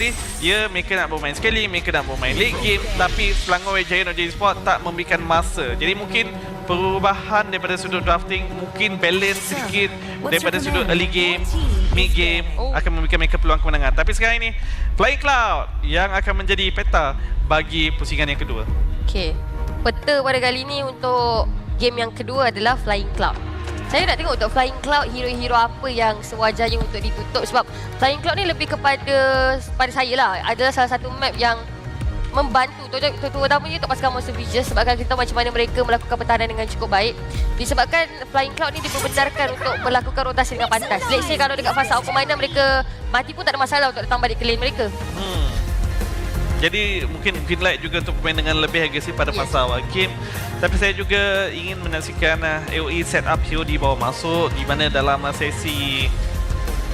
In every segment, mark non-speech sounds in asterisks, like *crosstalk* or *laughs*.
tadi, ya mereka nak bermain scaling, mereka nak bermain late game tapi Selangor Giant OJ Sport tak memberikan masa. Jadi mungkin perubahan daripada sudut drafting mungkin balance sedikit daripada sudut early game, mid game Oh. akan memberikan mereka peluang kemenangan. Tapi sekarang ini Flying Cloud yang akan menjadi peta bagi pusingan yang kedua. Okay. Peta pada kali ni untuk game yang kedua adalah Flying Cloud. Saya nak tengok untuk Flying Cloud hero-hero apa yang sewajarnya untuk ditutup? Sebab Flying Cloud ni lebih kepada pada saya lah adalah salah satu map yang membantu. Ter- ter- terutamanya untuk pasukan Monster Vision sebabkan kita macam mana mereka melakukan pertahanan dengan cukup baik. Disebabkan Flying Cloud ni diperbenarkan untuk melakukan rotasi dengan pantas. Let's say kalau dekat fasa permainan mereka mati pun tak ada masalah untuk datang balik ke lane mereka. Hmm. Jadi mungkin green light juga untuk bermain dengan lebih agresif pada masa awal game. Tapi saya juga ingin menyaksikan uh, AOE set up hero di bawah masuk di mana dalam uh, sesi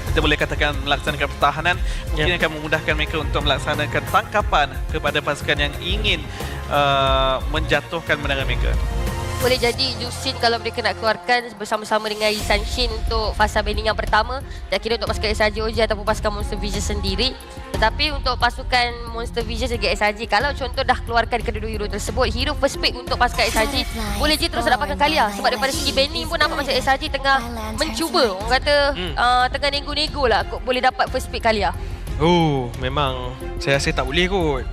kita boleh katakan melaksanakan pertahanan mungkin Ya. akan memudahkan mereka untuk melaksanakan tangkapan kepada pasukan yang ingin uh, menjatuhkan menangan mereka. Boleh jadi Yusin kalau mereka nak keluarkan bersama-sama dengan Isan Shin untuk fasa banning yang pertama. Tak kira untuk pasukan SRJ OG ataupun pasukan Monster Vision sendiri. Tetapi untuk pasukan Monster Vision segi SRJ kalau contoh dah keluarkan kedua-dua hero tersebut hero first pick untuk pasukan SRJ boleh je terus dapatkan Kalia sebab daripada segi banning pun nampak macam SRJ tengah mencuba. Orang kata Hmm. uh, tengah nego-nego lah kok boleh dapat first pick Kalia Oh, memang. Saya rasa tak boleh kot.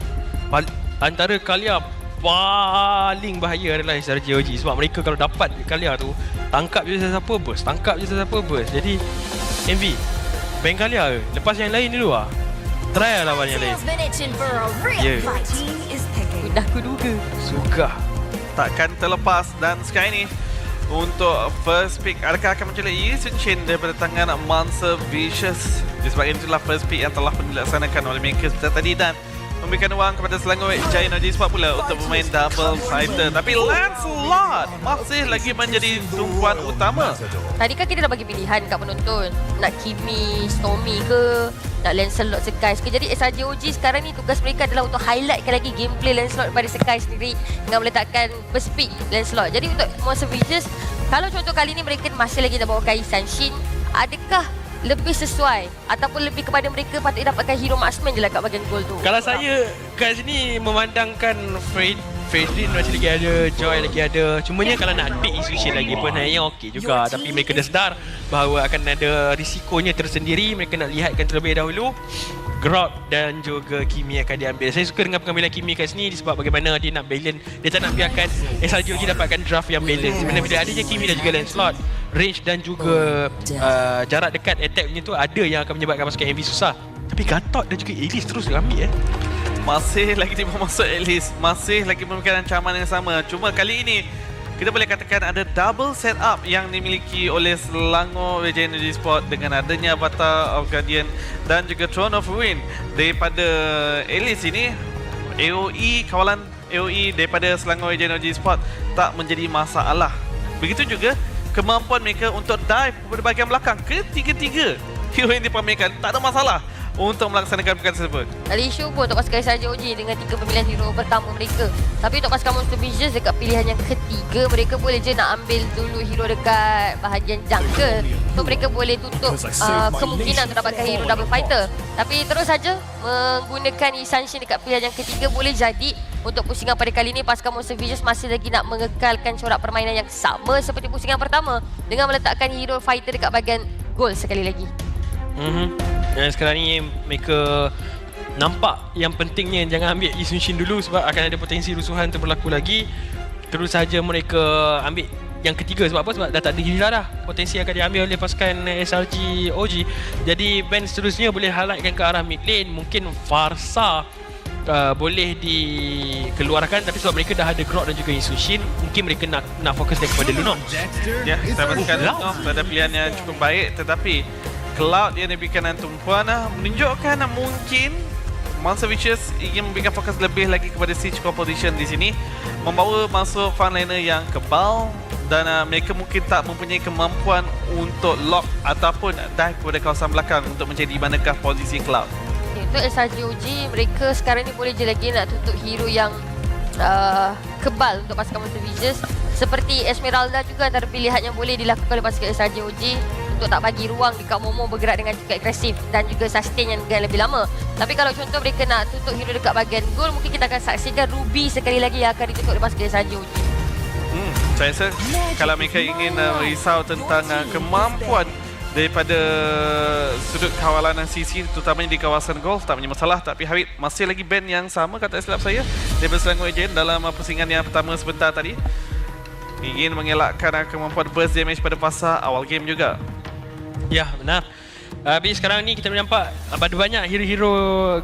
Pal- antara Kalia paling bahaya adalah SRJ OG sebab mereka kalau dapat Kalia tu tangkap je siapa burst, tangkap je siapa burst. Jadi MV Bang Kalia ke? Lepas yang lain dulu ah. Try lah lawan yang lain. Feels been itching for a real Yeah. fight. Team is picking. udah kuduga Suka. takkan terlepas dan sekarang ini untuk first pick adakah akan menculik Yi Sun Shin daripada tangan Monster Vicious disebabkan itulah first pick yang telah dilaksanakan oleh seperti tadi dan memberikan wang kepada Selangor Giant OG Sport pula untuk bermain double fighter. Tapi Lancelot masih lagi menjadi tumpuan utama. Tadi kan kita dah bagi pilihan kat penonton. Nak Kimi, Stormy ke? Nak Lancelot Sky ke? Jadi SRJ OG sekarang ni tugas mereka adalah Untuk highlightkan lagi gameplay Lancelot pada Sky sendiri Dengan meletakkan pick Lancelot. Jadi untuk Monster Visions Kalau contoh kali ni mereka masih lagi nak bawakan Isan Shin Adakah lebih sesuai Ataupun lebih kepada mereka patut dapatkan hero marksman je lah kat bahagian goal tu Kalau saya kat sini memandangkan Fred Fredrin masih lagi ada, Joy lagi ada. Cumanya kalau nak pick Isushi lagi pun naiknya okey juga. Tapi mereka dah sedar bahawa akan ada risikonya tersendiri. Mereka nak lihatkan terlebih dahulu. Grok dan juga Kimi akan diambil. Saya suka dengan pengambilan Kimi kat sini sebab bagaimana dia nak balance. Dia tak nak biarkan SRJ lagi dapatkan draft yang balance. Sebenarnya bila ada je Kimi dan juga Lancelot, range dan juga uh, jarak dekat attack punya tu ada yang akan menyebabkan pasukan MV susah. Tapi Gatot dan juga Elise terus ambil eh. masih lagi di bawah masuk least masih lagi memberikan ancaman yang sama cuma kali ini kita boleh katakan ada double setup yang dimiliki oleh Selangor Legend Energy Sport dengan adanya Avatar of Guardian dan juga Throne of Ruin daripada Alice ini. AOE kawalan AOE daripada Selangor Legend Energy Sport tak menjadi masalah. Begitu juga kemampuan mereka untuk dive kepada bahagian belakang. Ketiga-tiga hero yang dipamerkan tak ada masalah untuk melaksanakan perkara tersebut isu pun untuk pasukan SRJ OG dengan tiga pemilihan hero pertama mereka. Tapi untuk pasukan Monster Visions dekat pilihan yang ketiga, mereka boleh je nak ambil dulu hero dekat bahagian jungle. So mereka boleh tutup uh, kemungkinan untuk dapatkan hero double fighter. Tapi terus saja menggunakan Isan Shin dekat pilihan yang ketiga boleh jadi untuk pusingan pada kali ini pasukan Monster Visions masih lagi nak mengekalkan corak permainan yang sama seperti pusingan pertama dengan meletakkan hero fighter dekat bahagian goal sekali lagi. Mhm. Dan sekarang ni mereka nampak yang pentingnya jangan ambil Lee Sun Shin dulu sebab akan ada potensi rusuhan tu berlaku lagi. Terus saja mereka ambil yang ketiga sebab apa? Sebab dah tak ada gila dah. Potensi akan diambil oleh pasukan SRG OG. Jadi band seterusnya boleh highlightkan ke arah mid lane. Mungkin Farsa uh, boleh dikeluarkan tapi sebab mereka dah ada Grok dan juga Isushin mungkin mereka nak nak fokus dia kepada Lunox. Ya, saya pastikan Oh, Lunox pada pilihan yang cukup baik tetapi Cloud yang diberikan dengan tumpuan ah, menunjukkan ah, mungkin Monster Vicious ingin memberikan fokus lebih lagi kepada siege composition di sini membawa masuk frontliner yang kebal dan uh, mereka mungkin tak mempunyai kemampuan untuk lock ataupun dive kepada kawasan belakang untuk mencari manakah posisi Cloud. Okay, untuk SRJ OG, mereka sekarang ni boleh je lagi nak tutup hero yang uh, kebal untuk pasukan Monster Visions. Seperti Esmeralda juga antara pilihan yang boleh dilakukan oleh pasukan SRJ OG untuk tak bagi ruang dekat Momo bergerak dengan cukup agresif dan juga sustain yang lebih lama. Tapi kalau contoh mereka nak tutup hero dekat bahagian goal, mungkin kita akan saksikan Ruby sekali lagi yang akan ditutup lepas dia saja Uji. Hmm, saya rasa kalau mereka ingin uh, risau tentang uh, kemampuan daripada sudut kawalan sisi terutamanya di kawasan golf tak punya masalah. Tapi Habib masih lagi band yang sama kata silap saya daripada Selangor Agent dalam uh, pusingan yang pertama sebentar tadi. Ingin mengelakkan uh, kemampuan burst damage pada fasa awal game juga. Ya, benar. Habis sekarang ni kita nampak ada banyak hero-hero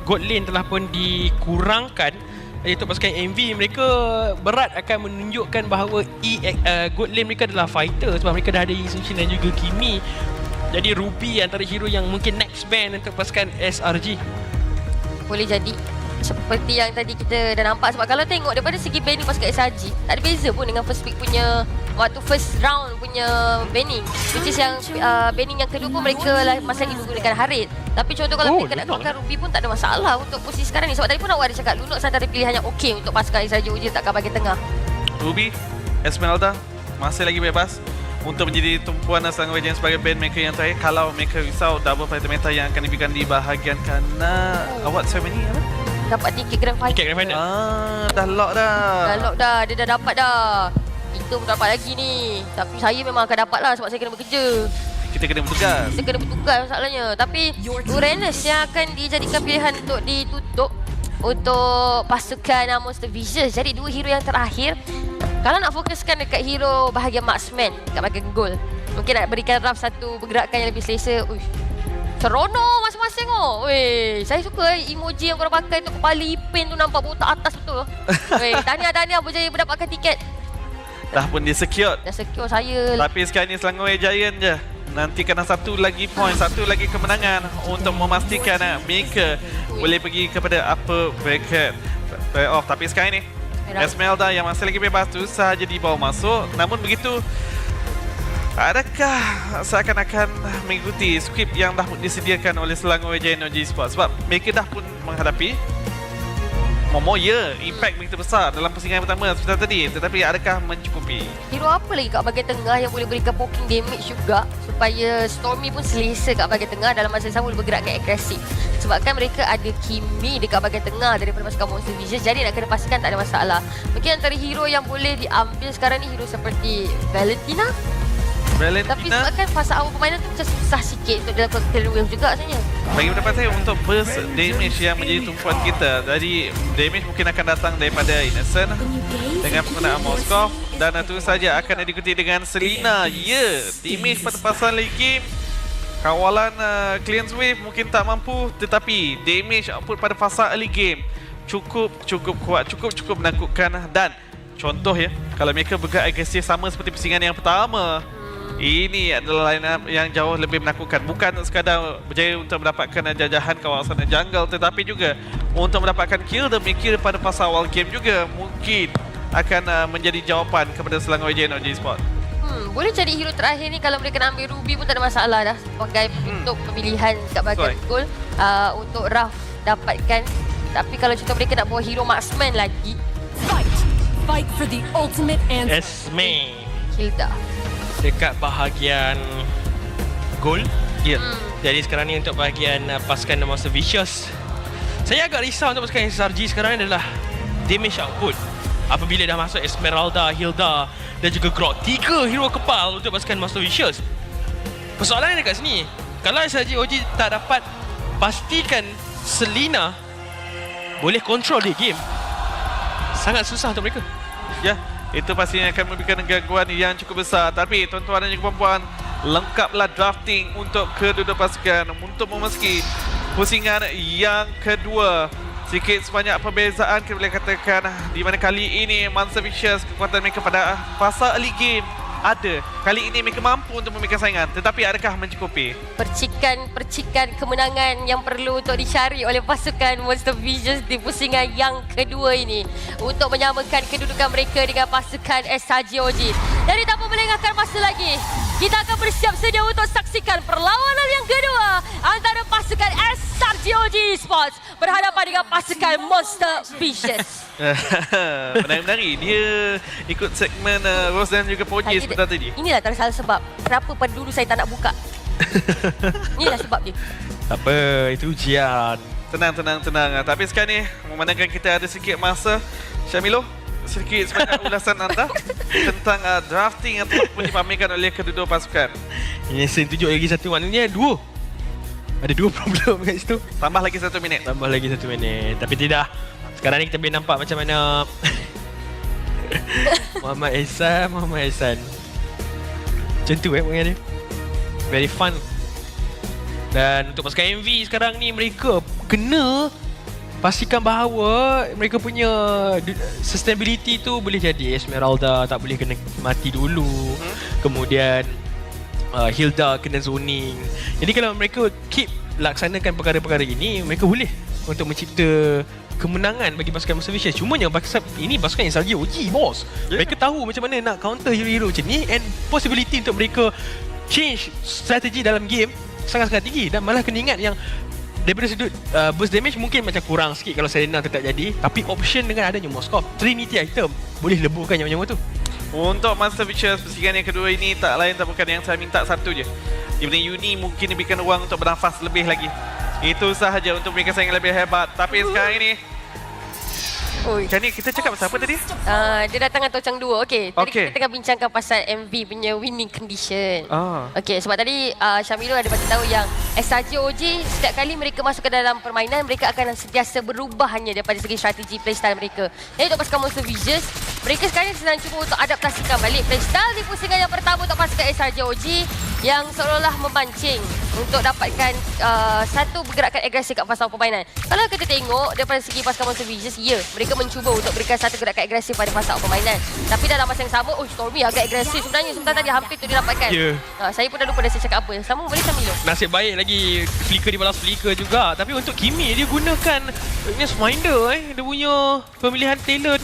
gold lane telah pun dikurangkan. Iaitu pasukan MV mereka berat akan menunjukkan bahawa e, uh, gold lane mereka adalah fighter sebab mereka dah ada Isunshin dan juga Kimi jadi Ruby antara hero yang mungkin next band untuk pasukan SRG Boleh jadi. Seperti yang tadi kita dah nampak sebab kalau tengok daripada segi banning pasukan SRG tak ada beza pun dengan first pick punya waktu first round punya banning. Which is yang uh, banning yang kedua pun mereka lah masa lagi menggunakan Harit tapi contoh kalau Oh, mereka nak gunakan Ruby pun tak ada masalah untuk posisi sekarang ni. Sebab tadi pun awak ada cakap Lunok antara pilihan yang okey untuk pasukan SRG Uji takkan bagi tengah. Ruby, Esmeralda masih lagi bebas untuk menjadi tumpuan Selangor Agent sebagai band maker yang terakhir kalau mereka risau double fighter meta yang akan diberikan di bahagian kanan award ceremony apa? dapat tiket grand final Tiket grand final Ah, dah lock dah. Dah lock dah, dia dah dapat dah. Kita pun dapat lagi ni. Tapi saya memang akan dapat lah sebab saya kena bekerja. Kita kena bertugas. Saya kena bertugas masalahnya. Tapi Uranus yang akan dijadikan pilihan untuk ditutup untuk pasukan Monster Vicious. Jadi dua hero yang terakhir. Kalau nak fokuskan dekat hero bahagian marksman dekat bahagian goal. Mungkin nak berikan Raf satu pergerakan yang lebih selesa. Uish. Seronok masing-masing oh. Weh, saya suka eh, emoji yang korang pakai tu kepala ipin tu nampak botak atas betul. Weh, *laughs* tahniah-tahniah berjaya mendapatkan tiket. Dah pun dia secured. Dah secure saya. Tapi sekarang ni Selangor Giant je. Nanti kena satu lagi point, satu lagi kemenangan untuk memastikan uh, mereka boleh pergi kepada upper bracket playoff. Tapi sekarang ni. Esmeralda yang masih lagi bebas tu sahaja dibawa masuk. Namun begitu Adakah seakan-akan mengikuti skrip yang dah disediakan oleh Selangor Giant Energy Sports sebab mereka dah pun menghadapi Momo ya, impact begitu besar dalam pusingan yang pertama seperti tadi tetapi adakah mencukupi? Hero apa lagi kat bahagian tengah yang boleh berikan poking damage juga supaya Stormy pun selesa kat bahagian tengah dalam masa yang sama boleh bergerak dengan agresif. Sebabkan mereka ada Kimi dekat bahagian tengah daripada pasukan Monster Vision jadi nak kena pastikan tak ada masalah. Mungkin antara hero yang boleh diambil sekarang ni hero seperti Valentina tapi Valentina sebabkan fasa awal permainan tu macam susah sikit untuk dilakukan clear wave juga sebenarnya. bagi pendapat saya untuk burst damage yang menjadi tumpuan kita jadi damage mungkin akan datang daripada Innocent dengan penggunaan Moskov dan itu saja akan diikuti dengan Selina. Ya damage pada pasal lagi. Kawalan uh, cleanse wave mungkin tak mampu tetapi damage output pada fasa early game cukup cukup kuat cukup cukup menakutkan. Dan contoh ya kalau mereka bergerak agresif sama seperti pusingan yang pertama ini adalah line up yang jauh lebih menakutkan. Bukan sekadar berjaya untuk mendapatkan jajahan kawasan jungle tetapi juga untuk mendapatkan kill demi kill pada fasa awal game juga mungkin akan uh, menjadi jawapan kepada Selangor Agent OG Sport. Hmm, boleh cari hero terakhir ni kalau mereka nak ambil Ruby pun tak ada masalah dah sebagai untuk pemilihan kat bahagian Betul. goal uh, untuk Raf dapatkan. Tapi kalau contoh mereka nak bawa hero marksman lagi, Fight! Fight for the ultimate answer. Esme Hilda. Dekat bahagian goal. Ya. Hmm. Jadi sekarang ni untuk bahagian uh, pasukan The Monster Vicious. Saya agak risau untuk pasukan SRG sekarang ni adalah Damage output. Apabila dah masuk Esmeralda, Hilda dan juga Grok. Tiga hero kepal untuk pasukan Monster Vicious. Persoalannya dekat sini Kalau SRG OG tak dapat Pastikan Selina Boleh control dia game Sangat susah untuk mereka. Ya, itu pastinya akan memberikan gangguan yang cukup besar. Tapi tuan-tuan dan juga puan lengkaplah drafting untuk kedua pasukan untuk memasuki pusingan yang kedua. Sikit sebanyak perbezaan kita boleh katakan di mana kali ini Monster Vicious kekuatan mereka pada fasa early game ada. Kali ini mereka mampu untuk memberikan saingan tetapi adakah mencukupi? Percikan-percikan kemenangan yang perlu untuk dicari oleh pasukan Monster Visions di pusingan yang kedua ini untuk menyamakan kedudukan mereka dengan pasukan SHGOG. Jadi tanpa melengahkan masa lagi, kita akan bersiap sedia untuk saksikan perlawanan yang kedua antara pasukan SRGOG Sports berhadapan dengan pasukan Monster Visions. *laughs* *laughs* Menari-menari dia ikut segmen uh, Rose dan juga Poji Tadi- sebentar tadi. Inilah antara salah sebab kenapa pada dulu saya tak nak buka *laughs* Inilah sebab dia. Tak apa, itu ujian. Tenang, tenang, tenang. Ah, Tapi sekarang ni, memandangkan kita ada sedikit masa, Syamilo, sedikit sebanyak ulasan anda *laughs* tentang uh, drafting yang telah pun dipamerkan oleh kedua-dua pasukan. Ini sen tunjuk lagi satu maknanya dua. Ada dua *laughs* problem kat situ. Tambah lagi satu minit. Tambah lagi satu minit. Tapi tidak. Sekarang ni kita boleh nampak macam mana *laughs* Muhammad Ehsan, Muhammad Ehsan. Macam tu eh pengen dia. Very fun. Dan untuk pasukan MV sekarang ni mereka kena pastikan bahawa mereka punya sustainability tu boleh jadi Esmeralda tak boleh kena mati dulu. Hmm. Kemudian uh, Hilda kena zoning. Jadi kalau mereka keep laksanakan perkara-perkara ini, mereka boleh untuk mencipta kemenangan bagi pasukan Monster Vision. Cuma yang pasukan ini pasukan yang lagi OG, bos. Yeah. Mereka tahu macam mana nak counter hero-hero macam ni and possibility untuk mereka change strategi dalam game sangat-sangat tinggi dan malah kena ingat yang daripada sudut uh, burst damage mungkin macam kurang sikit kalau Serena tetap jadi tapi option dengan adanya Moskov Trinity item boleh lebuhkan nyawa-nyawa tu Untuk Master Features persigangan yang kedua ini tak lain tak bukan yang saya minta satu je. Mana Uni mungkin diberikan ruang untuk bernafas lebih lagi. Itu sahaja untuk mereka saing lebih hebat. Tapi sekarang ini, Oi. macam ni kita cakap pasal apa tadi? Uh, dia datang atau Chang 2. Okey, tadi Okey. kita tengah bincangkan pasal MV punya winning condition. Ah. Okey, sebab tadi uh, Syamilo ada bagi tahu yang SRJ OG setiap kali mereka masuk ke dalam permainan mereka akan sentiasa berubah hanya daripada segi strategi playstyle mereka. Jadi untuk pasukan Monster Visions, mereka sekarang sedang cuba untuk adaptasikan balik playstyle di pusingan yang pertama untuk pasukan SRJ OG yang seolah-olah memancing untuk dapatkan uh, satu pergerakan agresif kat fasa permainan. Kalau kita tengok daripada segi pasukan Monster Visions, ya, mereka mencuba untuk berikan satu gerakan agresif pada fasa permainan. Tapi dalam masa yang sama, oh Stormy agak agresif sebenarnya sebentar tadi hampir tu didapatkan. Ya. Uh, saya pun dah lupa dah saya cakap apa. Sama boleh Samilo. Nasib baik lagi flicker di balas flicker juga Tapi untuk Kimi dia gunakan Ignis Minder eh Dia punya pemilihan talent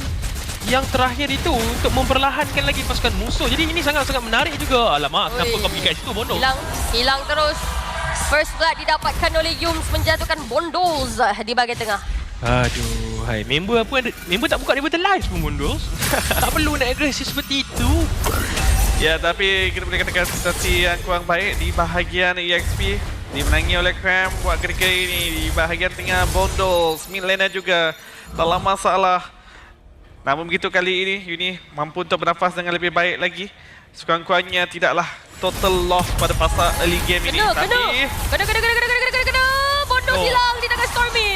yang terakhir itu untuk memperlahankan lagi pasukan musuh. Jadi ini sangat-sangat menarik juga. Alamak, kenapa Oi. kau pergi kat situ bodoh? Hilang, hilang terus. First blood didapatkan oleh Yums menjatuhkan Bondols di bahagian tengah. Aduh, hai member apa ada member tak buka dia live pun mundur. *laughs* tak perlu nak agresif seperti itu. Ya, tapi kita boleh katakan situasi yang kurang baik di bahagian EXP. Dimenangi oleh Cram buat ketika ini di bahagian tengah Bondos, mid laner juga dalam masalah. Namun begitu kali ini Uni mampu untuk bernafas dengan lebih baik lagi. Sekurang-kurangnya tidaklah total loss pada fasa early game ini. Kena, tapi kena. Kena, kena, kena, kena, kena, kena, kena. Bondols Oh. hilang di tangan Stormy.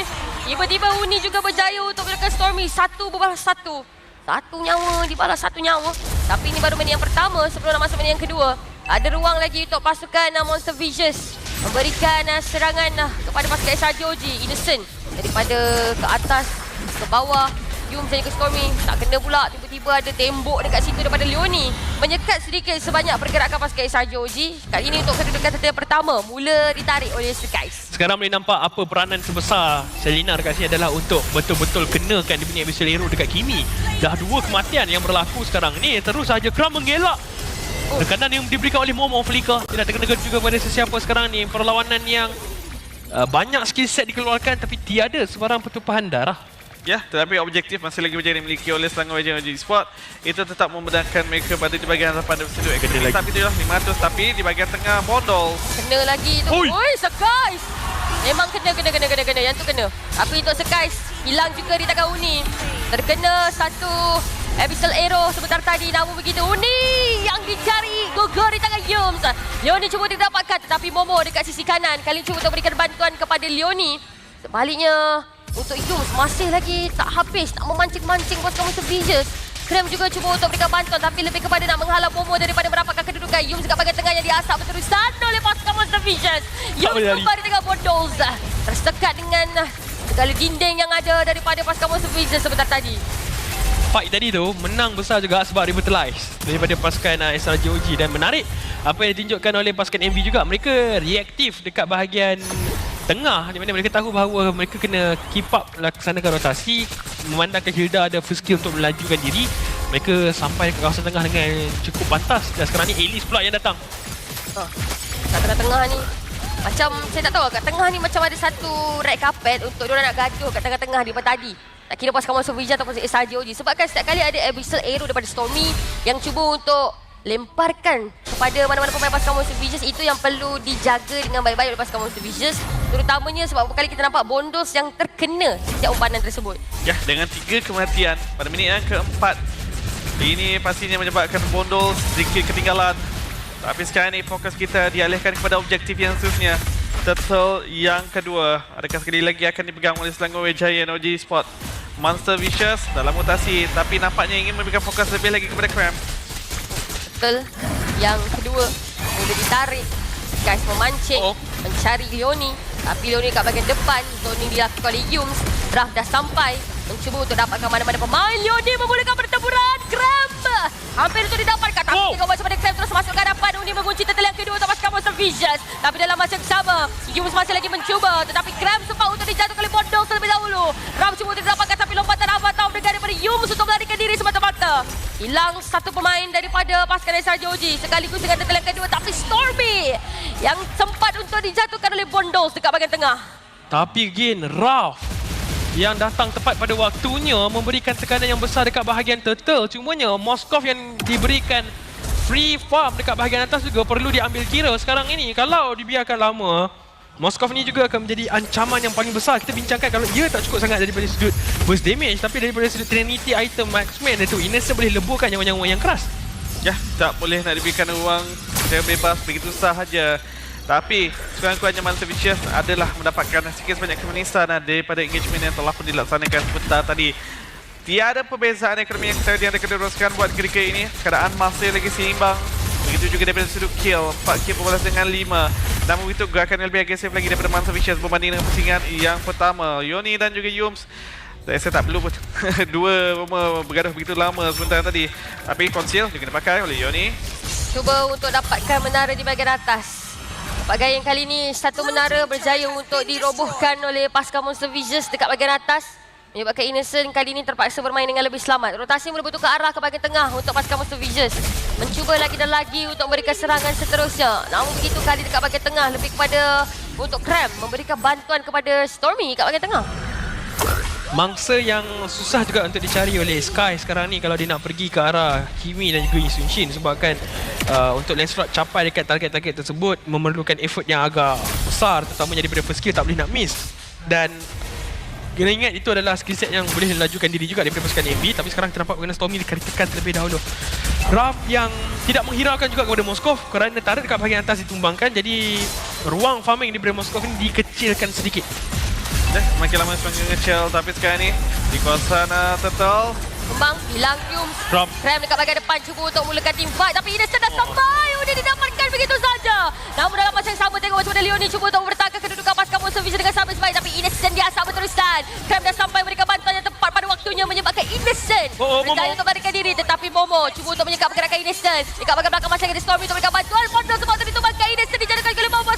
Tiba-tiba Uni juga berjaya untuk menekan Stormy. Satu berbalas satu. Satu nyawa dibalas satu nyawa. Tapi ini baru minit yang pertama sebelum nak masuk minit yang kedua. Ada ruang lagi untuk pasukan uh, Monster Vicious memberikan uh, serangan uh, kepada pasukan SRJOG Innocent daripada ke atas ke bawah Yum saya ke Stormy tak kena pula tiba-tiba ada tembok dekat situ daripada Leoni menyekat sedikit sebanyak pergerakan pasukan SRJOG kali ini untuk kedudukan tetapi pertama mula ditarik oleh Skies Sekarang boleh nampak apa peranan terbesar Selina dekat sini adalah untuk betul-betul kenakan dia punya abyssal hero dekat Kimi. Dah dua kematian yang berlaku sekarang ni. Terus saja Kram mengelak. Tekanan yang diberikan oleh Momo Flicker. Dia dah terkena juga pada sesiapa sekarang ni. Perlawanan yang uh, banyak skill set dikeluarkan tapi tiada sebarang pertumpahan darah. Ya, tetapi objektif masih lagi menjadi dimiliki oleh Selangor Legend Energy Sport. Itu tetap membenarkan mereka berada di bahagian hadapan dan bersedia. Kena lagi. Tapi tu lah 500 tapi di bahagian tengah Bondos. kena lagi tu Oi. oi Skies memang kena kena kena kena kena yang tu kena tapi untuk Skies hilang juga di tangan Uni terkena satu Abyssal Arrow sebentar tadi namun begitu Uni yang dicari gugur di tangan Yums Leoni cuba didapatkan tetapi Momo dekat sisi kanan kali ini cuba untuk berikan bantuan kepada Leoni sebaliknya untuk Yums masih lagi tak habis tak memancing-mancing pasukan Monster Vicious. Krem juga cuba untuk berikan bantuan tapi lebih kepada nak menghalau Momo daripada merapatkan kedudukan Yums dekat bahagian tengah yang diasap berterusan oleh pasukan Monster Vicious. Yums kembali di tengah Bondols tersekat dengan uh, segala dinding yang ada daripada pasukan Monster Vicious sebentar tadi. Fight tadi tu menang besar juga sebab revitalize daripada pasukan uh, SRJOG dan menarik apa yang ditunjukkan oleh pasukan MV juga. Mereka reaktif dekat bahagian tengah di mana mereka tahu bahawa mereka kena keep up laksanakan rotasi memandangkan Hilda ada first skill untuk melajukan diri. Mereka sampai ke kawasan tengah dengan cukup pantas. Dan sekarang ni Elise pula yang datang. Ha, kat tengah-tengah ni. Macam saya tak tahu kat tengah ni macam ada satu red carpet untuk diorang nak gaduh kat tengah-tengah daripada tadi. Tak kira pasukan Monster Vision ataupun SRJOG. Sebab kan setiap kali ada Abyssal Arrow daripada Stormy yang cuba untuk lemparkan kepada mana-mana pemain pasukan Monster Vicious itu yang perlu dijaga dengan baik-baik oleh pasukan Monster Vicious terutamanya sebab kali kita nampak bondos yang terkena setiap umpanan tersebut Ya, dengan tiga kematian pada minit yang keempat. Ini pastinya menyebabkan Bondol sedikit ketinggalan. Tapi sekarang ni fokus kita dialihkan kepada objektif yang seterusnya. Turtle yang kedua. Adakah sekali lagi akan dipegang oleh Selangor Wijaya OG Sport. Monster Vicious dalam mutasi tapi nampaknya ingin memberikan fokus lebih lagi kepada Cram. Betul yang kedua. Boleh ditarik. Guys memancing Oh. mencari Leoni. Tapi Leoni kat bahagian depan. Zoning dilakukan oleh Yums. Raf dah sampai. Mencuba untuk dapatkan mana-mana pemain. Leoni memulakan pertempuran. Cramp hampir untuk didapatkan. Tapi Oh. tengok macam mana Cramp terus masuk ke hadapan Uni mengunci yang kedua. Untuk pasukan Monster Visions. Tapi dalam masa yang sama Yums masih lagi mencuba. Tetapi Cramp sempat untuk dijatuhkan oleh Bondol terlebih dahulu. Raf cuba untuk didapatkan tapi lompatan Avatar mendengar daripada Yums untuk melarikan diri semata-mata. Hilang satu pemain daripada pasukan SRJOG sekaligus dengan yang kedua tapi Stormy yang sempat untuk dijatuhkan oleh Bondos dekat bahagian tengah. Tapi again, Ralph yang datang tepat pada waktunya memberikan tekanan yang besar dekat bahagian turtle. Cumanya Moskov yang diberikan free farm dekat bahagian atas juga perlu diambil kira sekarang ini. Kalau dibiarkan lama, Moskov ni juga akan menjadi ancaman yang paling besar. Kita bincangkan kalau ia tak cukup sangat daripada sudut burst damage tapi daripada sudut Trinity item marksman itu Innocent boleh leburkan nyawa-nyawa yang keras. Ya, tak boleh nak diberikan ruang secara bebas begitu sahaja. Tapi sekurang-kurangnya Monster Vicious adalah mendapatkan sikit sebanyak kemenisan ah, daripada engagement yang telah pun dilaksanakan sebentar tadi. Tiada perbezaan ekonomi yang saya yang diteruskan buat ketika ini. Keadaan masih lagi seimbang. Begitu juga daripada sudut kill. 4 kill berbalas dengan 5. Namun begitu gerakan yang lebih agresif lagi daripada Monster Vicious berbanding dengan pusingan yang pertama. Yoni dan juga Yums saya tak perlu pun *laughs* Dua bergaduh begitu lama sebentar tadi Tapi conceal juga dipakai oleh Yoni cuba untuk dapatkan menara di bahagian atas Pak Gayeng kali ini satu menara berjaya untuk dirobohkan oleh pasukan Monster Visions dekat bahagian atas menyebabkan Innocent kali ini terpaksa bermain dengan lebih selamat. Rotasi mula bertukar arah ke bahagian tengah untuk pasukan Monster Visions. Mencuba lagi dan lagi untuk memberikan serangan seterusnya. Namun begitu kali dekat bahagian tengah lebih kepada untuk Cram memberikan bantuan kepada Stormy kat bahagian tengah. Mangsa yang susah juga untuk dicari oleh Sky sekarang ni kalau dia nak pergi ke arah Kimi dan juga Yisun Shin sebabkan uh, untuk Lancelot capai dekat target-target tersebut memerlukan effort yang agak besar terutamanya daripada first skill tak boleh nak miss. Dan kena ingat itu adalah skill set yang boleh lajukan diri juga daripada pasukan AB tapi sekarang nampak bagaimana Stormy dikritikan terlebih dahulu. Raf yang tidak menghiraukan juga kepada Moskov kerana turret dekat bahagian atas ditumbangkan jadi ruang farming daripada Moskov ini dikecilkan sedikit Dah makin lama semakin ngecil Tapi sekarang ni Di kawasan uh, Turtle Kembang hilang Yums. Cram. Cram dekat bahagian depan cuba untuk mulakan team fight tapi Innocent dah sampai. Oh, dia didapatkan begitu saja. Namun dalam masa yang sama tengok macam mana Leon ni cuba untuk mempertahankan kedudukan pasukan Monster Vision dengan sama baik tapi Innocent dia asal berterusan. Cram dah sampai memberikan bantuan yang tepat pada waktunya menyebabkan Innocent Oh, oh, berjaya Momo. untuk melarikan diri tetapi Momo cuba untuk menyekap pergerakan Innocent. Dekat bahagian belakang masih ada Stormy untuk memberikan bantuan. Bondol sempat untuk ditumbangkan Innocent dijadikan oleh Momo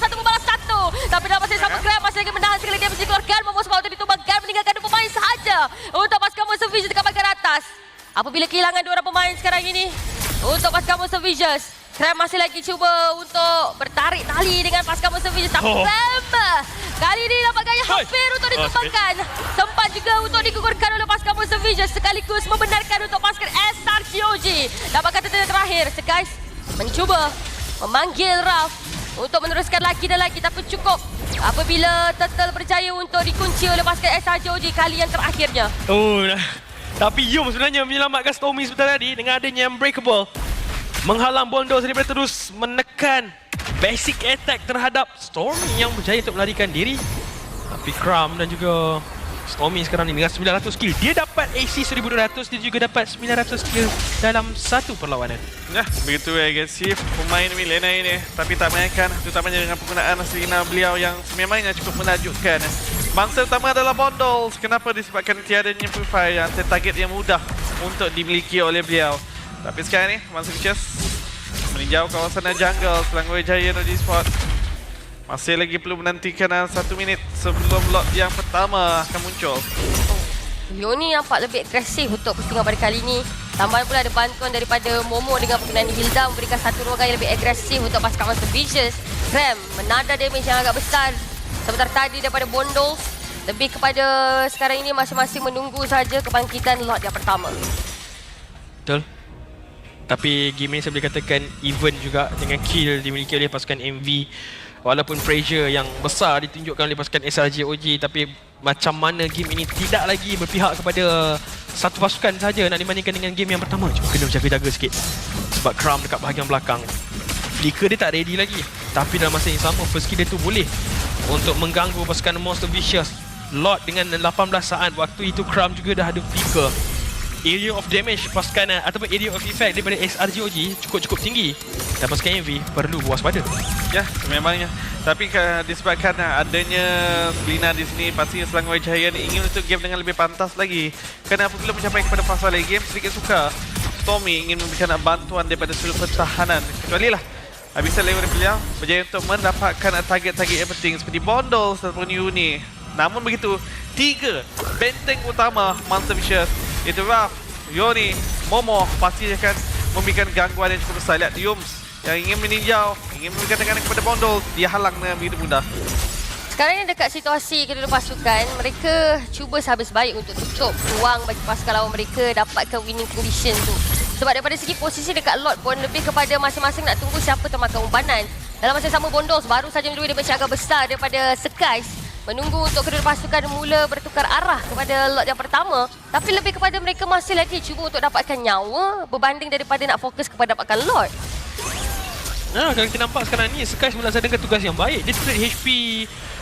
Cram masih lagi menahan sekali dia mesti keluarkan. Sempat untuk ditumbangkan meninggalkan dua pemain sahaja untuk pasukan Monster Vision dekat bahagian atas. Apabila kehilangan dua orang pemain sekarang ini untuk pasukan Monster Visions. Cram masih lagi cuba untuk bertarik tali dengan pasukan Monster Visions. Tapi Oh. Cram kali ini dapat gaya hampir untuk ditumbangkan. Sempat juga untuk digugurkan oleh pasukan Monster Visions sekaligus membenarkan untuk pasukan SRGOG. Dapatkan tanda terakhir. Sekais mencuba memanggil Ralph untuk meneruskan lagi dan lagi tapi cukup apabila Turtle berjaya untuk dikunci oleh pasukan SRGOG kali yang terakhirnya. Oh. Tapi Yum sebenarnya menyelamatkan Stormy sebentar tadi dengan adanya Unbreakable. Menghalang Bondo daripada terus menekan basic attack terhadap Stormy yang berjaya untuk melarikan diri. Tapi Cram dan juga Stormy sekarang ni dengan 900 skill. Dia dapat AC 1200, dia juga dapat 900 skill dalam satu perlawanan. Ya, begitu agresif pemain Milena ini Tapi tak mainkan Terutamanya dengan penggunaan Selina beliau yang sememangnya cukup menakjubkan. Bangsa utama adalah Bondols Kenapa disebabkan tiadanya Purify yang target yang mudah Untuk dimiliki oleh beliau? Tapi sekarang ni Bangsa Vicious Meninjau kawasan jungle Selangor Jaya Energy Sport Masih lagi perlu menantikan dalam satu minit Sebelum lot yang pertama akan muncul Leoni nampak lebih agresif untuk pertandingan pada kali ini. Tambahan pula ada bantuan daripada Momo dengan penggunaan Hilda memberikan satu ruangan yang lebih agresif untuk pasukan Monster Vicious. Cram menada damage yang agak besar. Sementara tadi daripada Bondols lebih kepada sekarang ini masing-masing menunggu saja kebangkitan lot yang pertama. Betul. Tapi game ini saya boleh katakan even juga dengan kill dimiliki oleh pasukan MV Walaupun pressure yang besar ditunjukkan oleh pasukan SRJ OG Tapi macam mana game ini tidak lagi berpihak kepada satu pasukan saja nak dibandingkan dengan game yang pertama. Cuma kena berjaga-jaga sikit. Sebab Crum dekat bahagian belakang Flicker dia tak ready lagi. Tapi dalam masa yang sama first kill dia tu boleh Untuk mengganggu pasukan Monster Vicious. Lot dengan 18 saat waktu itu Crum juga dah ada flicker area of damage pasukan uh, ataupun area of effect daripada SRGOG cukup-cukup tinggi dan pasukan MV perlu waspada. Ya, memangnya. Tapi uh, disebabkan uh, adanya Selina di sini, pastinya Selangor Giant ingin untuk game dengan lebih pantas lagi. Kerana apabila mencapai kepada fasa late game, sedikit suka Stormy ingin memberikan bantuan daripada sudut pertahanan. Kecuali lah Habisnya lewat beliau berjaya untuk mendapatkan target-target yang penting seperti Bondol ataupun Uni. Namun begitu, tiga benteng utama Monster Vicious Raf, Yoni, Momo pasti akan memberikan gangguan yang cukup besar. Lihat Yums yang ingin meninjau, ingin memberikan tekanan kepada Bondol, dia halang dengan begitu mudah. Sekarang ni dekat situasi kedua pasukan, mereka cuba sehabis baik untuk tutup ruang bagi pasukan lawan mereka dapatkan winning condition tu. Sebab daripada segi posisi dekat lot pun lebih kepada masing-masing nak tunggu siapa termakan umbanan. Dalam masa sama Bondos baru saja melalui damage agak besar daripada Skies menunggu untuk kedua pasukan mula bertukar arah kepada lot yang pertama tapi lebih kepada mereka masih lagi cuba untuk dapatkan nyawa berbanding daripada nak fokus kepada dapatkan lot. Nah, kalau kita nampak sekarang ni Sky melaksanakan tugas yang baik. Dia trade HP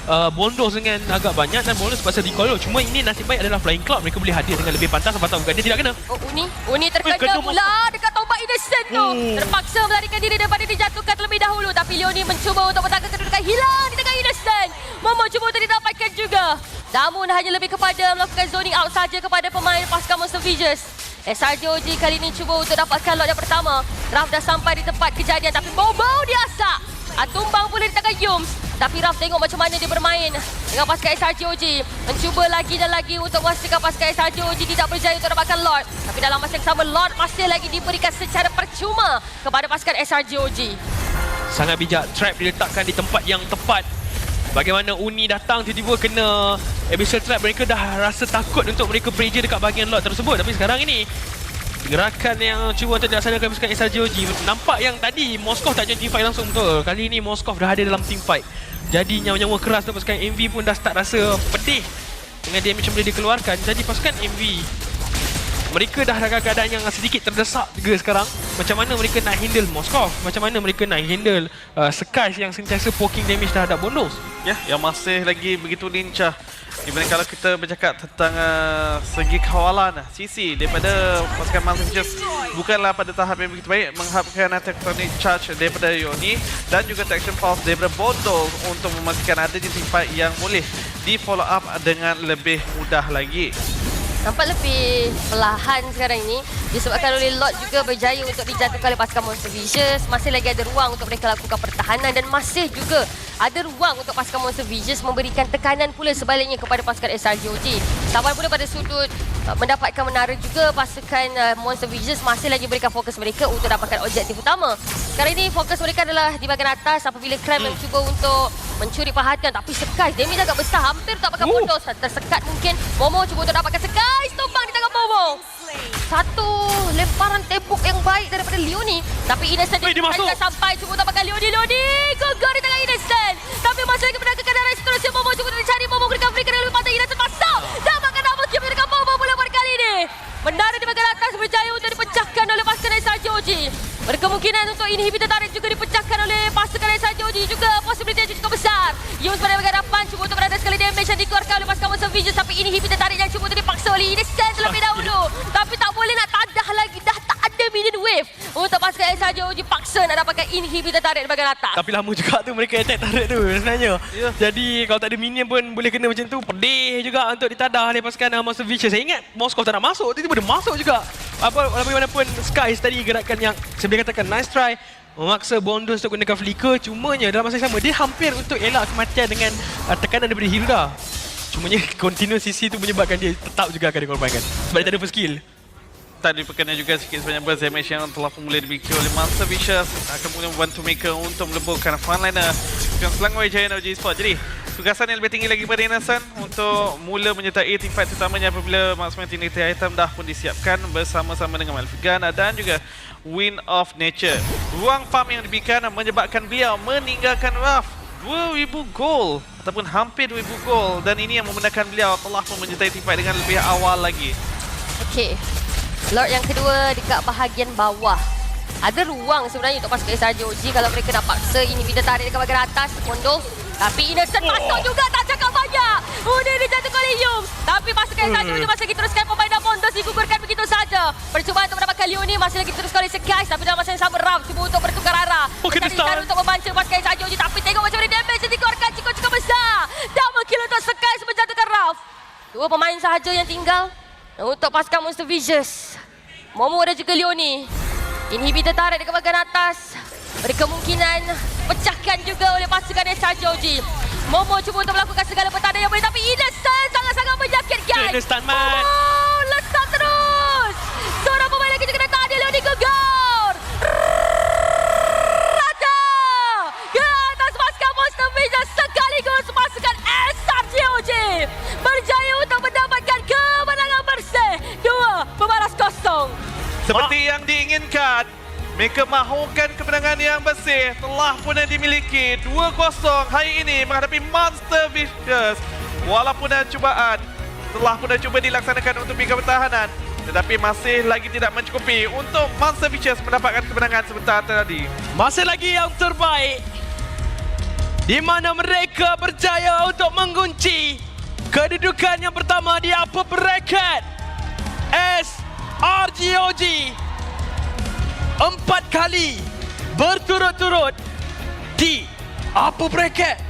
uh, Bondos dengan agak banyak dan Bondos pasal recall. Cuma ini nasib baik adalah Flying Cloud. Mereka boleh hadir dengan lebih pantas sebab tahu dia tidak kena. Oh, Uni. Uni terkena kena pula dekat tombak innocent tu. Hmm. Terpaksa melarikan diri daripada dijatuhkan terlebih dahulu. Tapi Leoni mencuba untuk bertahan kedudukan hilang di tengah innocent. Momo cuba untuk didapatkan juga. Namun hanya lebih kepada melakukan zoning out saja kepada pemain pasukan Monster Vicious. SRJOG kali ini cuba untuk dapatkan lot yang pertama. Raf dah sampai di tempat kejadian tapi bau-bau diasak. Ah, tumbang pula di tangan Yums. Tapi Raf tengok macam mana dia bermain dengan pasukan SRJOG. Mencuba lagi dan lagi untuk memastikan pasukan SRJOG tidak berjaya untuk dapatkan lot. Tapi dalam masa yang sama, lot masih lagi diberikan secara percuma kepada pasukan SRJOG. Sangat bijak. Trap diletakkan di tempat yang tepat. Bagaimana Uni datang tiba-tiba kena Abyssal Trap. Mereka dah rasa takut untuk mereka pressure dekat bahagian lot tersebut. Tapi sekarang ini Gerakan yang cuba untuk dilaksanakan pasukan SRGOG Nampak yang tadi Moskov tak jadi team fight langsung betul? Kali ini Moskov dah ada dalam team fight. Jadi nyawa-nyawa keras untuk pasukan MV pun dah start rasa pedih Dengan damage yang boleh dikeluarkan. Jadi pasukan MV mereka dah dalam keadaan yang sedikit terdesak juga sekarang Macam mana mereka nak handle Moskov Macam mana mereka nak handle uh, Skies yang sentiasa poking damage terhadap Bondos Ya, yang masih lagi begitu lincah. Di mana kalau kita bercakap tentang uh, segi kawalan sisi daripada pasukan Vicious bukanlah pada tahap yang begitu baik mengharapkan tectonic charge daripada Yoni dan juga Traction Pulse daripada Bondol untuk memastikan ada di tempat yang boleh di follow up dengan lebih mudah lagi. Nampak lebih perlahan sekarang ini disebabkan oleh Lot juga berjaya untuk dijatuhkan oleh pasukan Monster Vicious. Masih lagi ada ruang untuk mereka lakukan pertahanan dan masih juga ada ruang untuk pasukan Monster Vicious memberikan tekanan pula sebaliknya kepada pasukan SRGOG. Sabar pula pada sudut uh, mendapatkan menara juga pasukan uh, Monster Vicious masih lagi berikan fokus mereka untuk dapatkan objektif utama. Sekarang ini fokus mereka adalah di bahagian atas apabila Cram hmm. mencuba untuk mencuri perhatian tapi Sky damage agak besar hampir tak pakai Oh. bonus tersekat mungkin Momo cuba untuk dapatkan Sky tumbang di tangan Momo satu lemparan tembok yang baik daripada Leoni tapi Innocent Weh, dia masuk. sampai cuba untuk dapatkan Leoni Leoni gegar di tangan Innocent tapi masih lagi menangkan darah seterusnya Momo cuba untuk dicari Momo recovery kerana lebih pantai Innocent masuk dapatkan double kill pada kali ini menara di bahagian atas berjaya untuk dipecahkan oleh pasukan SRJOG berkemungkinan untuk inhibitor tarik juga dipecahkan oleh pasukan SRJOG juga posibiliti cukup besar. Yus pada bahagian depan cuba untuk berada sekali damage yang dikeluarkan oleh pasukan Monster Vision. Tapi inhibitor yang cuba untuk dipaksa oleh Innocent terlebih dahulu. Tapi tak boleh nak tadah lagi dah tak ada minion wave untuk pasukan SRJOG paksa nak dapatkan inhibitor tarik di bahagian atas. Tapi lama juga tu mereka attack turret tu sebenarnya. Ya. Jadi kalau tak ada minion pun boleh kena macam tu. Pedih juga untuk ditadah oleh pasukan uh, Monster Vicious Saya ingat Moskov tak nak masuk. Tiba-tiba dia masuk juga. Apa Bagaimanapun Skies tadi gerakan yang Saya boleh katakan nice try Memaksa Bondos untuk gunakan flicker. Cumanya dalam masa yang sama Dia hampir untuk elak kematian dengan uh, tekanan daripada Hilda. Cumanya *laughs* continuous CC tu menyebabkan dia tetap juga akan dikorbankan. Sebab dia tak ada first skill Tadi berkenaan juga sikit sebanyak burst damage yang telah pun mulai dimiliki oleh Monster Vicious akan mungkin membantu mereka untuk meleburkan frontliner yang Selangor Giant OG Sport. Jadi, tugasan yang lebih tinggi lagi pada Inasan untuk mula menyertai team fight terutamanya apabila marksman Trinity item dah pun disiapkan bersama-sama dengan Malfigan dan juga Wind of Nature. Ruang farm yang diberikan menyebabkan beliau meninggalkan Raf 2000 gol ataupun hampir 2000 gol dan ini yang membenarkan beliau telah pun menyertai team fight dengan lebih awal lagi. Okey. Lord yang kedua dekat bahagian bawah. Ada ruang sebenarnya untuk pasukan SRJ OG kalau mereka nak paksa ini bila tarik dekat bahagian atas Mondo. Tapi Innocent masuk juga tak cakap banyak. Oh dia dijatuhkan oleh Yung. Tapi pasukan SRJ OG masih lagi teruskan permainan Mondos digugurkan begitu saja. Percubaan untuk mendapatkan Leoni masih lagi teruskan oleh Sekais tapi dalam masa yang sama Ram cuba untuk bertukar arah. Oh, kena Mencari cara untuk membantu pasukan SRJ OG tapi tengok macam mana damage yang dikeluarkan cukup-cukup besar. Double kill untuk Sekais menjatuhkan Ralph. Dua pemain sahaja yang tinggal untuk pasukan Monster Vicious. Momo dan juga Leoni. Inhibitor tarik dekat bahagian atas. Berkemungkinan pecahkan juga oleh pasukan SRJOG. Momo cuba untuk melakukan segala pertandaan yang boleh tapi Innocent sangat-sangat menyakitkan. Stun, Mat. Momo Seperti yang diinginkan, mereka mahukan kemenangan yang bersih telah pun dimiliki 2-0 hari ini menghadapi Monster Vicious. Walaupun ada cubaan, telah pun cuba dilaksanakan untuk bingkai pertahanan tetapi masih lagi tidak mencukupi untuk Monster Vicious mendapatkan kemenangan sebentar tadi. Masih lagi yang terbaik di mana mereka berjaya untuk mengunci kedudukan yang pertama di upper bracket SRGOG empat kali berturut-turut di upper bracket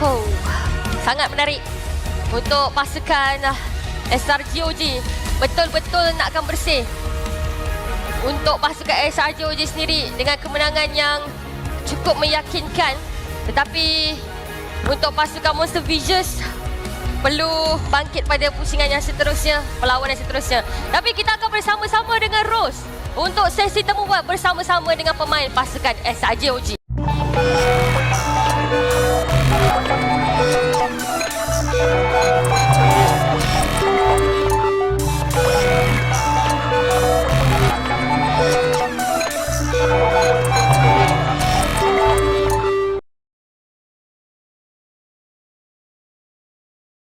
Oh, sangat menarik untuk pasukan ah, SRGOG. Betul-betul nak akan bersih. Untuk pasukan SRGOG sendiri dengan kemenangan yang cukup meyakinkan. Tetapi untuk pasukan Monster Vicious perlu bangkit pada pusingan yang seterusnya, perlawanan yang seterusnya. Tapi kita akan bersama-sama dengan Rose untuk sesi temu buat bersama-sama dengan pemain pasukan SRGOG.